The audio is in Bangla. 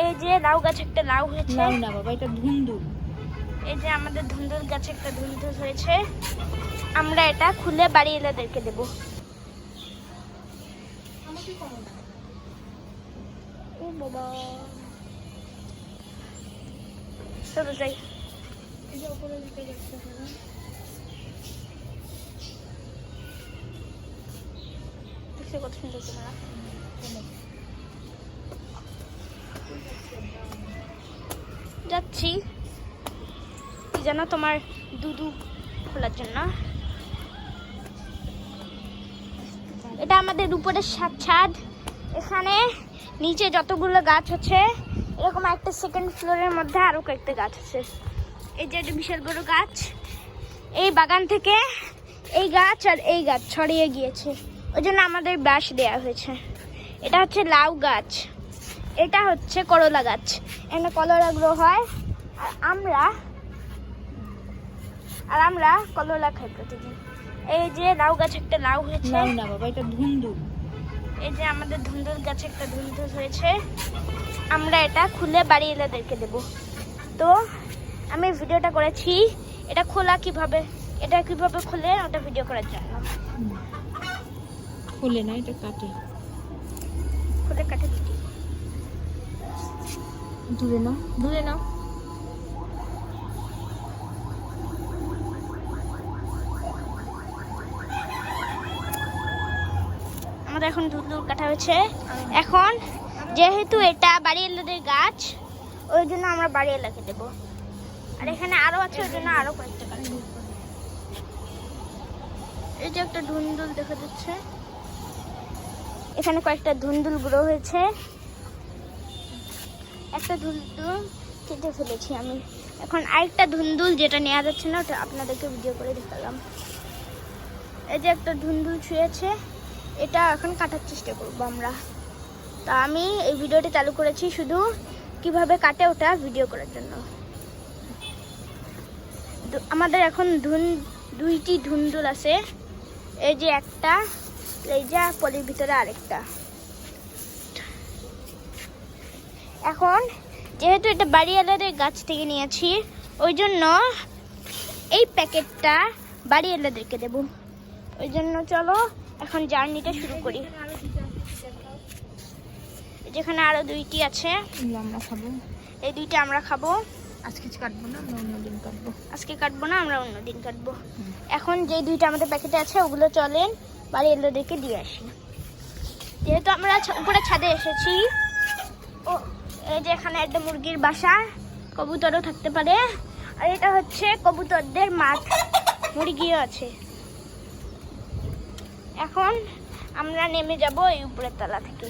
এই যে লাউ গাছে একটা লাউ হয়েছে। লাউ না বাবা এটা ধুন্দুল। এই যে আমাদের ধুন্দুল গাছে একটা ধুন্দুল হয়েছে। আমরা এটা খুলে বাড়ি এলাদেরকে দেব। ও বাবা। চলো যাই। দেখছ কত সুন্দর যাচ্ছি। কি যেন তোমার দুধু খোলার জন্য। এটা আমাদের উপরের ছাদ ছাদ। এখানে নিচে যতগুলো গাছ আছে, এরকম একটা সেকেন্ড ফ্লোরের মধ্যে আরও কয়েকটা গাছ আছে। এই যে একটা বিশাল বড় গাছ। এই বাগান থেকে এই গাছ আর এই গাছ ছড়িয়ে গিয়েছে। ওই জন্য আমাদের বাঁশ দেওয়া হয়েছে। এটা হচ্ছে লাউ গাছ। এটা হচ্ছে করলা গাছ। এখানে কলরা গ্রো হয়। আর আমরা আর আমরা কলরা খাই প্রতিদিন। এই যে লাউ গাছ একটা লাউ হয়েছে। লাউ না বাবা এটা ধুন্দুল। এই যে আমাদের ধুন্দুল গাছে একটা ধুন্দুল হয়েছে। আমরা এটা খুলে বাড়ি এলাদেরকে দেব। তো আমি ভিডিওটা করেছি। এটা খোলা কীভাবে? এটা কীভাবে খুলে? ওটা ভিডিও করার জন্য। খুলে না এটা কাটে। খুলে কাটে। দূরে নাও। দূরে নাও। আমাদের এখন ধুন্দুল কাটা হয়েছে। এখন যেহেতু এটা বাড়ি এলাদের গাছ, ওই জন্য আমরা বাড়ি এলাকে দেবো। আর এখানে আরও আছে, ওই জন্য আরও কয়েকটা কাটবো এই যে একটা ধুন্দুল দেখা যাচ্ছে। এখানে কয়েকটা ধুন্দুল গ্রো হয়েছে। একটা ধুন্দুল কেটে ফেলেছি আমি। এখন আরেকটা ধুন্দুল যেটা নেওয়া যাচ্ছে না, ওটা আপনাদেরকে ভিডিও করে দেখালাম। এই যে একটা ধুন্দুল ছুঁয়েছে, এটা এখন কাটার চেষ্টা করব আমরা। তা আমি এই ভিডিওটি চালু করেছি শুধু কীভাবে কাটে ওটা ভিডিও করার জন্য। আমাদের এখন ধুন, দুইটি ধুন্দুল আছে। এই যে একটা, এই যে পলির ভিতরে আরেকটা। এখন যেহেতু এটা বাড়িওয়ালাদের গাছ থেকে নিয়েছি ওই জন্য এই প্যাকেটটা বাড়িওয়ালাদেরকে দেবো। ওই জন্য চলো এখন জার্নিটা শুরু করি। যেখানে আরও দুইটি আছে আমরা খাব। এই দুইটা আমরা খাব। আজকে কাটবো না আমরা অন্যদিন কাটবো। আজকে কাটবো না আমরা অন্যদিন কাটবো। এখন যে দুইটা আমাদের প্যাকেটে আছে ওগুলো চলেন বাড়ি এলোদেরকে দিয়ে আসি। যেহেতু আমরা উপরে ছাদে এসেছি ও এই যে এখানে একটা মুরগির বাসা, কবুতরও থাকতে পারে। আর এটা হচ্ছে কবুতরদের মাঠ, মুরগিও আছে। এখন আমরা নেমে যাব এই উপরের তলা থেকে।